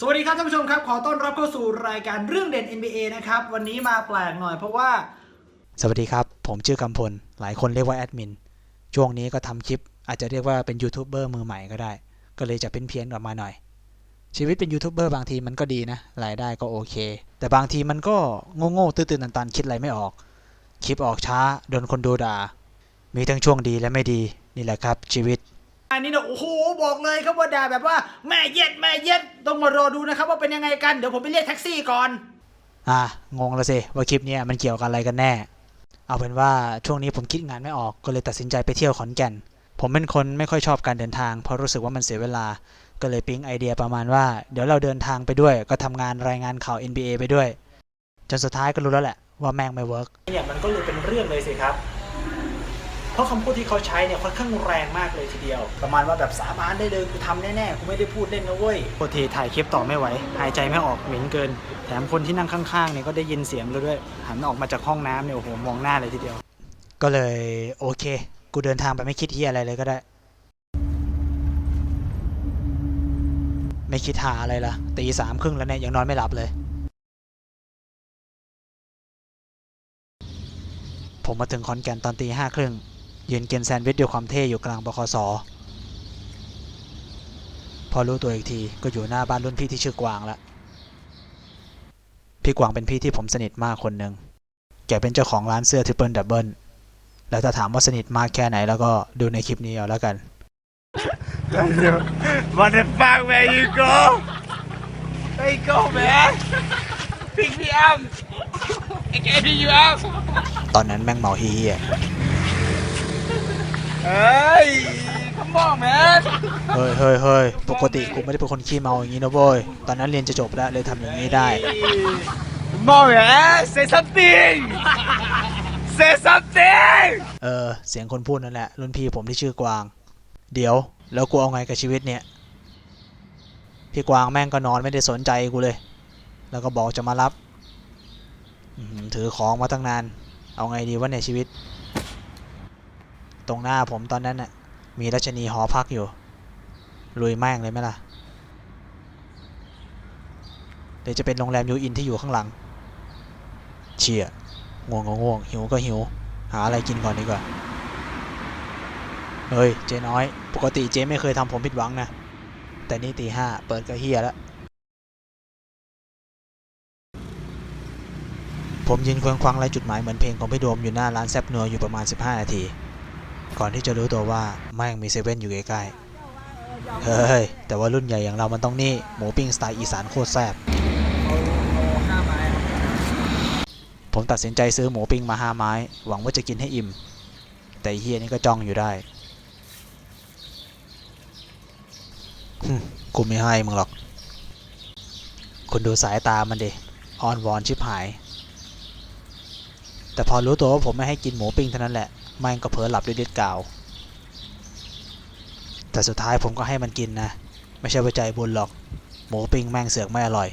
สวัสดีครับท่านผู้ชมครับ ขอต้อนรับเข้าสู่รายการเรื่องเด่น NBA นะครับ วันนี้มาแปลกหน่อยเพราะว่า สวัสดีครับ ผมชื่อกำพล หลายคนเรียกว่าแอดมิน ช่วงนี้ก็ทำคลิป อาจจะเรียกว่าเป็นยูทูบเบอร์มือใหม่ก็ได้ ก็เลยจะเป็นเพี้ยนออกมาหน่อย ชีวิตเป็นยูทูบเบอร์บางทีมันก็ดีนะ รายได้ก็โอเค แต่บางทีมันก็โง่ๆตื่นๆตันๆคิดอะไรไม่ออก คลิปออกช้าโดนคนดูด่า มีทั้งช่วงดีและไม่ดี นี่แหละครับ ชีวิต อันนี้เนี่ยโอ้โหบอกเลยครับว่าด่าแบบว่าแม่เย็ดแม่เย็ดต้องมารอดูนะครับว่าเป็นยังไงกันเดี๋ยวผมไปเรียกแท็กซี่ก่อน อะงงแล้วสิว่าคลิปเนี้ยมันเกี่ยวกับอะไรกันแน่ เอาเป็นว่าช่วงนี้ผมคิดงานไม่ออกก็เลยตัดสินใจไปเที่ยวขอนแก่น ผมเป็นคนไม่ค่อยชอบการเดินทาง เพราะรู้สึกว่ามันเสียเวลา ก็เลยปิ๊งไอเดียประมาณว่า เดี๋ยวเราเดินทางไปด้วย ก็ทำงานรายงานข่าว NBA ไปด้วย จนสุดท้ายก็รู้แล้วแหละว่าแม่งไม่เวิร์ก เนี่ยมันก็เลยเป็นเรื่องเลยสิครับ เพราะคำพูดที่เขาใช้เนี่ยค่อนข้างแรงมากเลยทีเดียว ประมาณว่าแบบสาบานได้เลยกูทำแน่ๆกูไม่ได้พูดเล่นนะเว้ยโคทีถ่ายคลิปต่อไม่ไหว หายใจไม่ออกเหม็นเกิน แถมคนที่นั่งข้างๆเนี่ยก็ได้ยินเสียงเราด้วย หันออกมาจากห้องน้ำเนี่ยโอ้โหมองหน้าเลยทีเดียว ก็เลยโอเค กูเดินทางไปไม่คิดที่อะไรเลยก็ได้ ไม่คิดหาอะไรละตีสามครึ่งแล้วเนี่ยยังนอนไม่หลับเลย ผมมาถึงขอนแก่นตอนตีห้าครึ่ง ยืนกินแซนด์วิชด้วยความเท่อยู่กลางบคสพอรู้ตัวอีกทีก็อยู่หน้าบ้านรุ่นพี่ที่ชื่อกวางละพี่กวางเป็นพี่ที่ผมสนิทมากคนหนึ่งแกเป็นเจ้าของร้านเสื้อทริปเปิลดับเบิลแล้วถ้าถามว่าสนิทมากแค่ไหนแล้วก็ดูในคลิปนี้เอาแล้วกัน What the fuck, man? You go? There you go, man. Pick me up. I can pick you up. ตอนนั้นแม่งเมาฮีอะ Hey, come on, man. เฮ้ยเฮ้ยเฮ้ยปกติกูไม่ได้เป็นคนขี้เมาอย่างนี้นะเว้ย ตอนนั้นเรียนจะจบแล้วเลยทำอย่างนี้ได้ Come on, man. Say something. Say something. เออ เสียงคนพูดนั่นแหละ รุ่นพี่ผมที่ชื่อกวาง เดี๋ยว แล้วกูเอาไงกับชีวิตเนี่ย พี่กวางแม่งก็นอนไม่ได้สนใจกูเลย แล้วก็บอกจะมารับ อื้อหือถือของมาตั้งนาน เอาไงดีวะเนี่ยชีวิต ตรงหน้าผมตอนนั้นน่ะ มีรัชนีหอพักอยู่ลุยแม่งเลยไหมล่ะเดี๋ยวจะเป็นโรงแรมยูอินที่อยู่ข้างหลัง เชี่ยง่วงก็ง่วง หิวก็หิว หาอะไรกินก่อนดีกว่า เฮ้ย เจ๊น้อย ปกติเจ๊ไม่เคยทำผมผิดหวังนะ แต่นี่ตีห้าเปิดก็เฮียแล้ว ผมยืนเคว้งคว้งไรจุดหมายเหมือนเพลงของพี่โดมอยู่หน้าร้านแซบนัวอยู่ประมาณ 15 นาที ก่อนที่จะรู้ตัวว่าแม่งมีเซเว่นอยู่ใกล้ๆ เฮ้ย แต่ว่ารุ่นใหญ่อย่างเรามันต้องนี่ หมูปิ้งสไตล์อีสานโคตรแซ่บ ผมตัดสินใจซื้อหมูปิ้งมาห้าไม้ หวังว่าจะกินให้อิ่ม แต่เฮียนี่ก็จ้องอยู่ได้ กูไม่ให้มึงหรอก คุณดูสายตามันดิออนวอนชิบหาย แต่พอรู้ตัวว่าผมไม่ให้กินหมูปิ้งเท่านั้นแหละ ม่งก็เผลอหลับด้วยเด็ดกาว แต่สุดท้ายผมก็ให้มันกินนะ ไม่ใช่ว่าใจบุญหรอก หมูปิ้งแม่งเสือกไม่อร่อย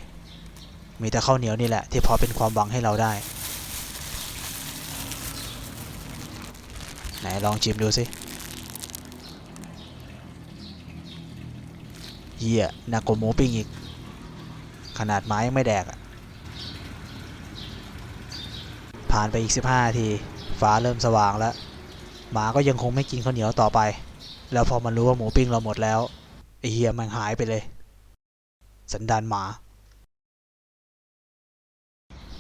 มีแต่ข้าวเหนียวนี่แหละ ที่พอเป็นความหวังให้เราได้ ไหนลองชิมดูสิเหี้ยหนักกว่าหมูปิ้งอีก ขนาดไม้ยังไม่แดกอะผ่านไปอีก 15นาที ฟ้าเริ่มสว่างแล้ว หมาก็ยังคงไม่กินข้าวเหนียวต่อไป แล้วพอมันรู้ว่าหมูปิ้งเราหมดแล้วไอ้เหี้ยมันหายไปเลย สันดานหมา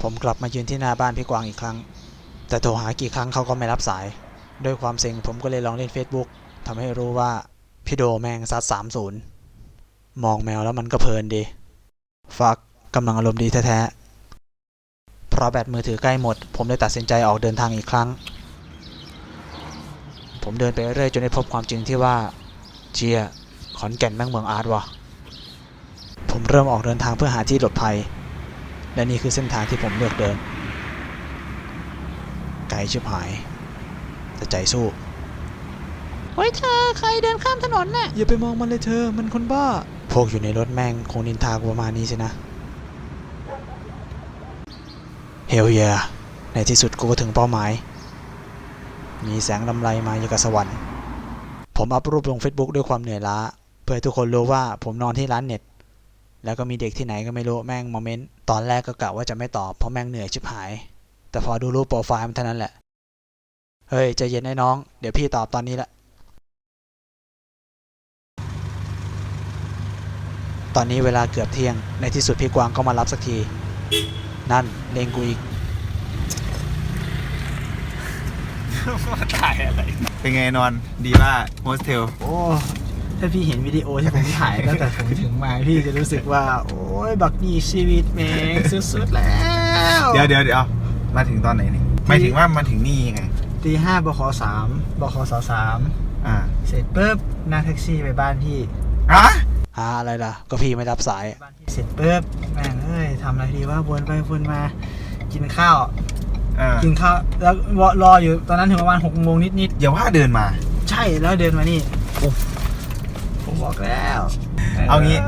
ผมกลับมายืนที่หน้าบ้านพี่กวางอีกครั้ง แต่โทรหากี่ครั้งเขาก็ไม่รับสาย ด้วยความเซ็งผมก็เลยลองเล่น Facebook ทำให้รู้ว่าพี่โดแมงซัด30มองแมวแล้วมันก็เพลินดี ฟักกำลังอารมณ์ดีแท้ๆเพราะแบตมือถือใกล้หมด ผมเลยตัดสินใจออกเดินทางอีกครั้ง ผมเดินไปเรื่อยจนได้พบความจริงที่ว่าเจียขอนแก่นแม่งเมืองอาร์ตวะผมเริ่มออกเดินทางเพื่อหาที่หลบภัย และนี่คือเส้นทางที่ผมเลือกเดิน ไกลชิบหาย แต่ใจสู้เฮ้ยเธอใครเดินข้ามถนนน่ะอย่าไปมองมันเลยเธอ มันคนบ้า พวกอยู่ในรถแม่งคงนินทากูประมาณนี้สินะ เฮลเยในที่สุดกูก็ถึงเป้าหมาย มีแสงลำไรมาอย่ากับสวรรค์ ผมอัพรูปลง Facebook ด้วยความเหนื่อยล้า เพื่อให้ทุกคนรู้ว่าผมนอนที่ร้านเน็ต แล้วก็มีเด็กที่ไหนก็ไม่รู้แม่งมาเมนต์ตอนแรกก็กะว่าจะไม่ตอบเพราะแม่งเหนื่อยชิบหาย แต่พอดูรูปโปรไฟล์มันเท่านั้นแหละ เฮ้ยใจเย็นไอ้น้อง เดี๋ยวพี่ตอบตอนนี้ละ ตอนนี้เวลาเกือบเที่ยง ในที่สุดพี่กวางก็มารับสักที นั่นเลงกูอีก ถ่ายอะไร เป็นไงนอนดีว่าโฮสเทล โอ้ ถ้าพี่เห็นวิดีโอที่ผมถ่ายตั้งแต่ผมถึงมาพี่จะรู้สึกว่า โอ้ยบักนี่ชีวิตแม่งสุดๆแล้ว เดี๋ยวเดี๋ยวเดี๋ยวมาถึงตอนไหนนี่หมายถึงว่ามาถึงนี่ยังไงตีห้าบขสามบขสสามอ่า เสร็จปุ๊บนั่งแท็กซี่ไปบ้านพี่อะหาอะไรล่ะ ก็พี่ไม่รับสายบ้านพี่เสร็จปุ๊บแม่งเอ้ยทำอะไรดีว่าวนไปวนมา กินข้าว อ่ากินข้าวแล้วรออยู่ตอนนั้นถึงประมาณหกโมงนิดอย่าว่าเดินมา ๆใช่แล้วเดินมานี่ผมบอกแล้วเอางี้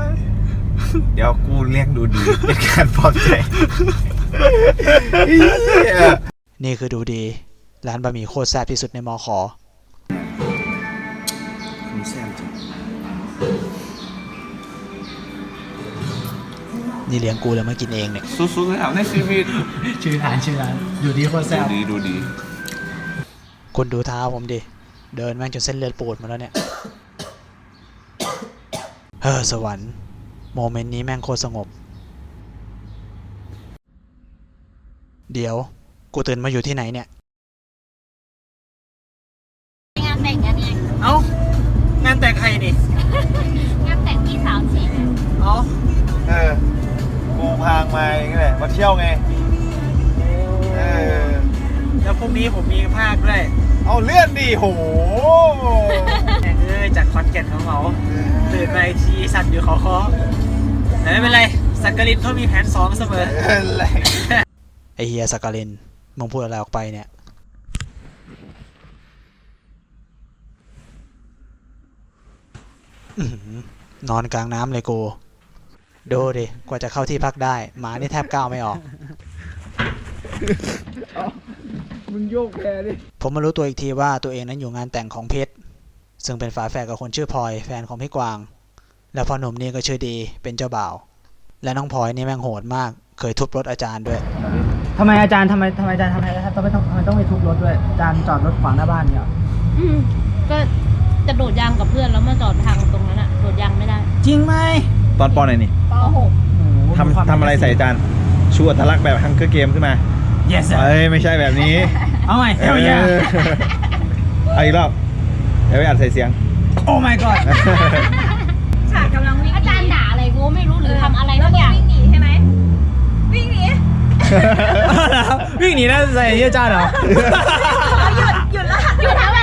เดี๋ยวกูเรียกดูดี เป็นการปลอบใจนี่คือดูดี ร้านบะหมี่โคตรแซ่บที่สุดในมอขอ คุณแซมจริง นี่เลี้ยงกูเลยมากินเองเนี่ยสุดๆเลยครับในชีวิตชื่อร้านชื่อร้านอยู่ดีโคตรแซ่บดูดีดูดีคุณดูเท้าผมดิ เดินแม่งจนเส้นเลือดปูดหมาแล้วเนี่ย เฮ้อสวรรค์ โมเมนต์นี้แม่งโคตรสงบ เดี๋ยว กูตื่นมาอยู่ที่ไหนเนี่ย งานแต่งกันเองเอ้างานแต่งใครนี่ กูพางมาเองแหละมาเที่ยวไงเออแล้วพรุ่งนี้ผมมีภาคด้วยเอาเลื่อนดิโหแม่งเอ้ยจากคอนแก่นของเขาตื่นไปทีสัตว์อยู่ขอคอแต่ไม่เป็นไรสักกลินเขามีแผนสองเสมออะไรไอเฮียสกาเลนมึงพูดอะไรออกไปเนี่ยอื้อหือนอนกลางน้ำเลยกู ดูดิกว่าจะเข้าที่พักได้หมานี่แทบก้าวไม่ออกมึงโยกแพรดิ ผมมารู้ตัวอีกทีว่าตัวเองนั้นอยู่งานแต่งของเพชรซึ่งเป็นฝาแฝดกับคนชื่อพลอยแฟนของพี่กวาง แล้วพอหนุ่มนี่ก็ชื่อดีเป็นเจ้าบ่าว และน้องพลอยนี่แม่งโหดมาก เคยทุบรถอาจารย์ด้วย ทำไมอาจารย์ทำไมทำไมอาจารย์ทำไมทำไมต้องทำไมต้องไปทุบรถด้วย อาจารย์จอดรถขวางหน้าบ้านเนี่ยเหรออืมก็จะโดดยางกับเพื่อนแล้วมาจอดทางตรงนั้นอะโดดยางไม่ได้ จริงไหมตอนปอนไหนนี่ ป .6 โอ้โหมีควาทำทำอะไรใส่จานชูอัตลักษณ์แบบฮังเกอร์เกมขึ้นมา yes sir เอ้ยไม่ใช่แบบนี้ เอาใหม่เอ hell อ yeah เอาอีกรอบเดี๋ยวไปอัดใส่เสียง oh my god ฉากกำลังวิ่งอาจารย์ด่าอะไรกูไม่รู้หรือทำอะไรสักอย่างวิ่งหนีใช่ไหมวิ่งหนีวิ่งหนีแล้วใส่ที่อาจารย์เหรอหยุดละหยุดอะไร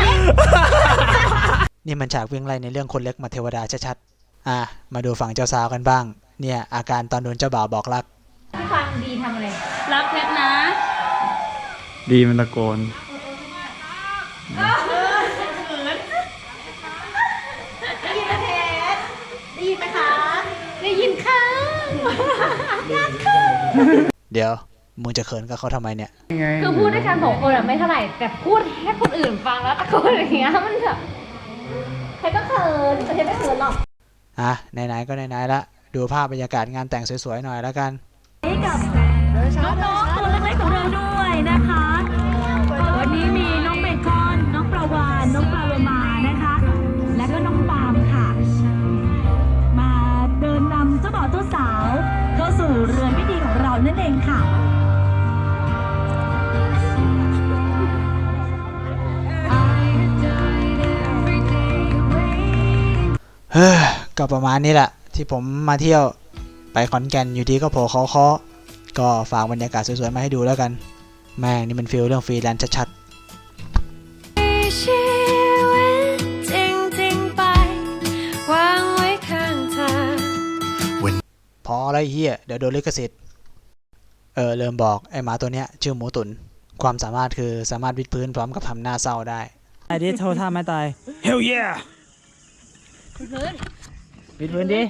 นี่มันฉากวิ่งไล่ในเรื่องคนเล็กมาเทวดาชัดๆอะมาดูฝั่งเจ้าสาวกันบ้าง เนี่ยอาการตอนโดนเจ้าบ่าวบอกรักฟังดีทำอะไร รักเพชรนะ ดีมันตะโกนได้ยินไหมเพชรได้ยินไหมคะได้ยินค่ะเดี๋ยวมึงจะเขินกับเขาทำไมเนี่ยคือพูดด้วยกันสองคนอะไม่เท่าไหร่แต่พูดให้คนอื่นฟังแล้วตะโกนอย่างเงี้ยมันแบบใครก็เขินแต่ฉันไม่เขินหรอกอะไหนๆก็ไหนๆละ ดูภาพบรรยากาศงานแต่งสวยๆหน่อยแล้วกันน้องๆตัวเล็กๆของเราด้วยนะคะ วันนี้มีน้องเบคอน น้องประวานน้องปลาโลมานะคะ และก็น้องปาล์มค่ะ มาเดินนำเจ้าบ่าวเจ้าสาวเข้าสู่เรือนพิธีของเรานั่นเองค่ะเฮ้ยก็ประมาณนี้แหละ ที่ผมมาเที่ยวไปขอนแก่นอยู่ดีก็โผล่เขาเคาะก็ฝากบรรยากาศสวยๆมาให้ดูแล้วกัน แม่งนี่มันฟีลเรื่องฟรีแลนซ์ชัดชีวิตจริงๆไปวางไว้ข้างทางๆพออะไรเฮียเดี๋ยวโดนลิขสิทธิ์ เออเริ่มบอกไอ้หมาตัวเนี้ยชื่อหมูตุน ความสามารถคือสามารถวิดพื้นพร้อมกับทำหน้าเศร้าได้ไอ้ดิโทรท่าไม่ตาย hell yeah ปิดพื้นดิ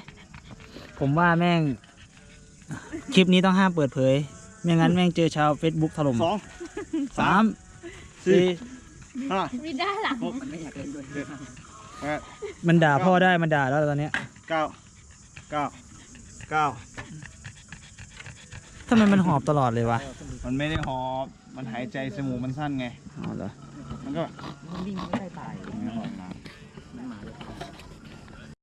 ผมว่าแม่ง คลิปนี้ต้องห้ามเปิดเผย ไม่งั้นแม่งเจอชาว Facebook ถล่มสองสามสี่ไม่ได้หรอมันด่าพ่อได้มันด่าแล้วตอนเนี้ยเก้าเก้าเก้าทำไมมันหอบตลอดเลยวะมันไม่ได้หอบมันหายใจสมูกมันสั้นไงอ๋อเหรอมันก็